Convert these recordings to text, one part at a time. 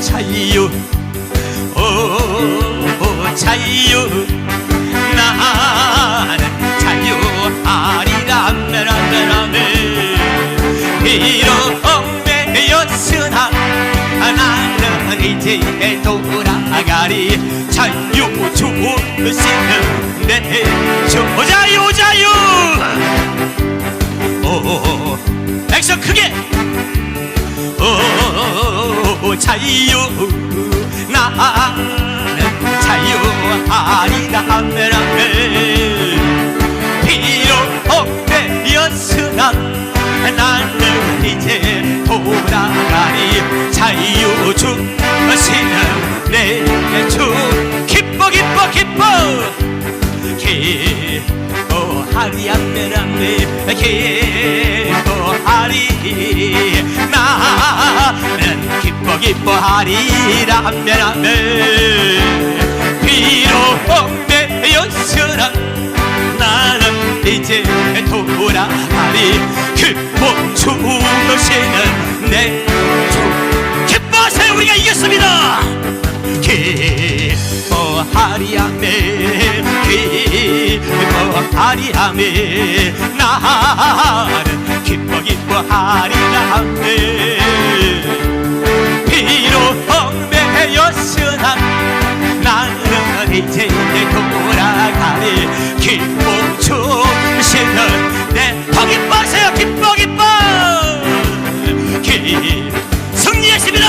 자유 오 자유 나는 자유하리라 메라메라메 비록 얽매였으나 나는 이제 돌아가리. 자유 주시는 내주. 자유 자유. 오 액션 크게 오 자유? 나는 자유하리라 메라메 비록 헛되었으나 나는 이제 돌아가리. 자유 주시는 내주. 기뻐 기뻐 기뻐. 기뻐하리 안메라메 기뻐 기뻐하리라 안메라메 비록 헛되었으나 나는 이제 돌아가리. 기뻐 주시는 내 주. 기뻐하세요 우리가 이겼습니다. 기뻐하리 아멘 기뻐하리 아멘 나는 기뻐 기뻐하리라 아 멘 비록 얽매였으나 나는 이제 돌아가리. 기뻐 주시는 내더 기뻐하세요. 기뻐 기뻐! 기 승리했습니다!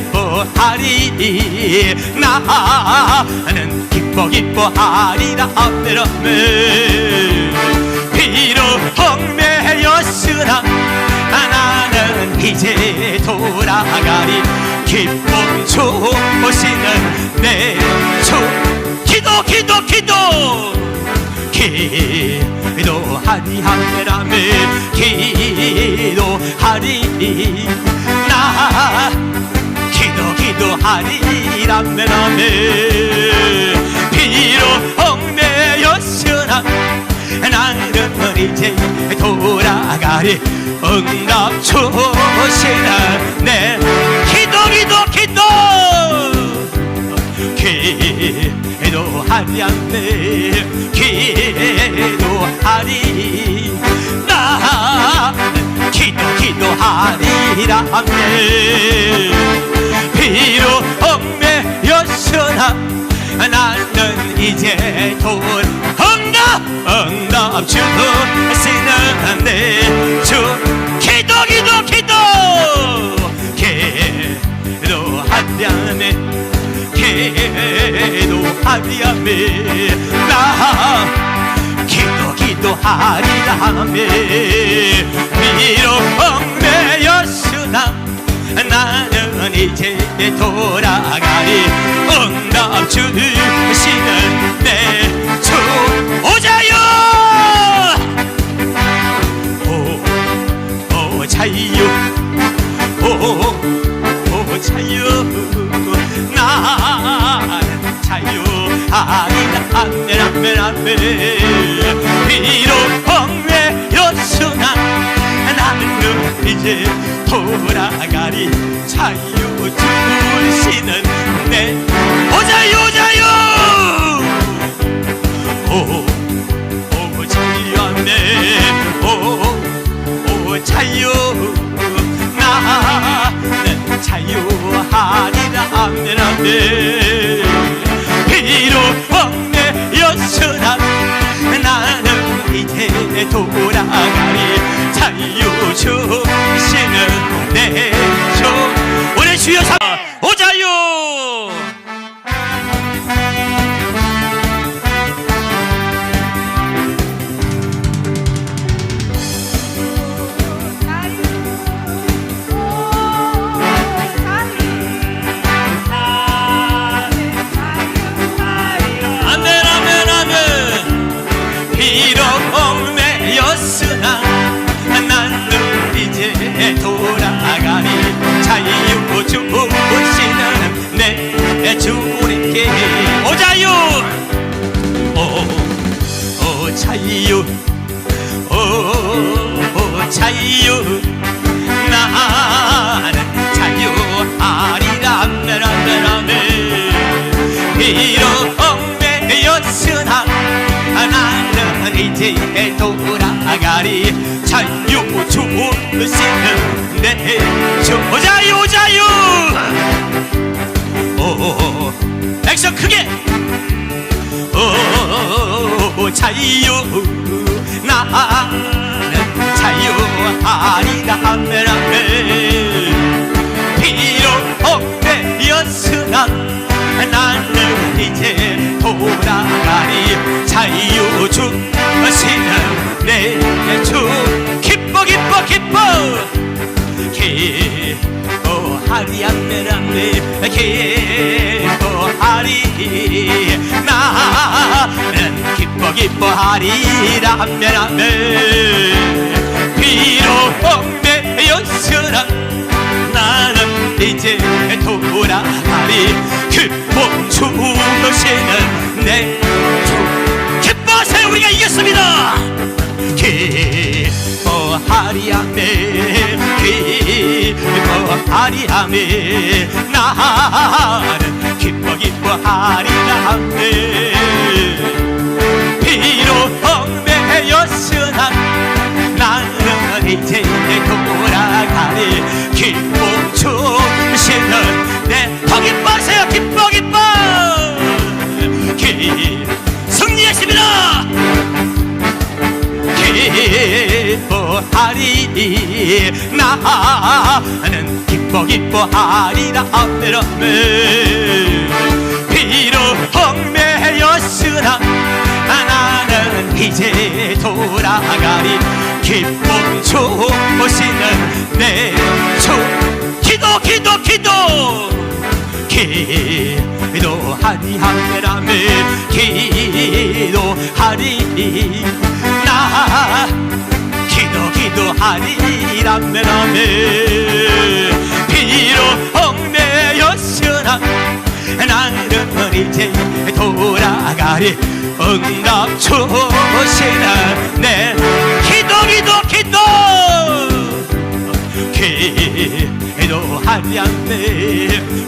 기뻐하리. 나는 기뻐 기뻐하리라 아메라메 비록 얽매였으나 나는 이제 돌아가리. 기뻐 주시는 내주 기도 기도 기도. 기도하리 하메라메 기도하리. 나 기도 기도하리. 라메 나는 이제 돌아가리. 응답 주시는 내 기도 기도 기도! 기도하리 안돼 기도하리. 나는 기도 기도하리라 안돼 비록 얽매였으나 나는 이제 돌 응답 응답 주시는 내주 기도 기도 기도 기도하리아멘 기도하리아멘 나 기도 기도하리라멘 비록 얽매였으나 나는 이제 돌아가리 응답 주시는 내 아멘 비록 험매였으나 나는 이제 돌아가리 자유 주시는 내 오자유 오자유! 오, 오 자유 아멘 오, 오 자유. 나는 자유하리라 아멘 아멘 이제 돌아가리 자유 주시는 내주 우리 주여 삼 오자 얽매였으나 나는 이제 돌아가리. 자유 주시는 내 주님께. 오자유! 오, 오 자유. 오, 오 자유 돌아가리. 자유 주시는 내 저자유 자유. 오 액션 크게. 오 자유. 나는 자유하리라 하리 안내란네 기뻐하리. 나는 기뻐 기뻐하리라 안내란네 비록 옥매였으나 나는 이제 돌아가리. 기쁨 주시는 내 주 기뻐하세요 우리가 이겼습니다. 기뻐하리 아멘 기뻐하리 아멘 나는 기뻐 기뻐하리라 아멘 비록 얽매였으나 나는 이제 돌아가리 기쁨 주시는 내더 기뻐하세요. 기뻐 기뻐! 기 승리했습니다! 기뻐하리 나는 기뻐 기뻐하리라 아멘 비록 얽매였으나 나는 이제 돌아가리. 기쁨 주시는 내주. 기도 기도 기도. 기도하리 하메라메 기도하리. 나 기도 기도하리 라 메라메 비록 얽매였으나 나는 이제 돌아가리 응답 주시는 내 기도 기도 기도! 기도하리 않네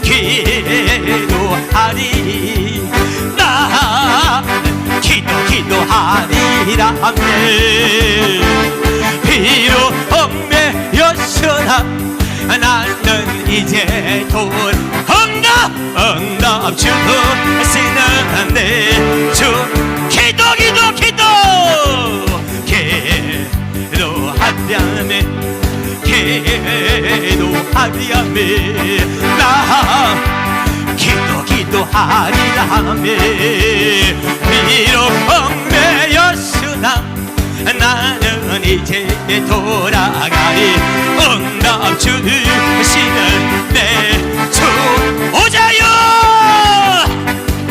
기도하리. 나는 기도 기도하리라 않네 비록 얽매였으나 나는 이제 돌 응답 응답 주시는 내주. 기도 기도 기도! 기도하랴메 기도하랴메 나 기도 기도하리라메 이제 돌아가리 응답 주시는 내 주. 오자!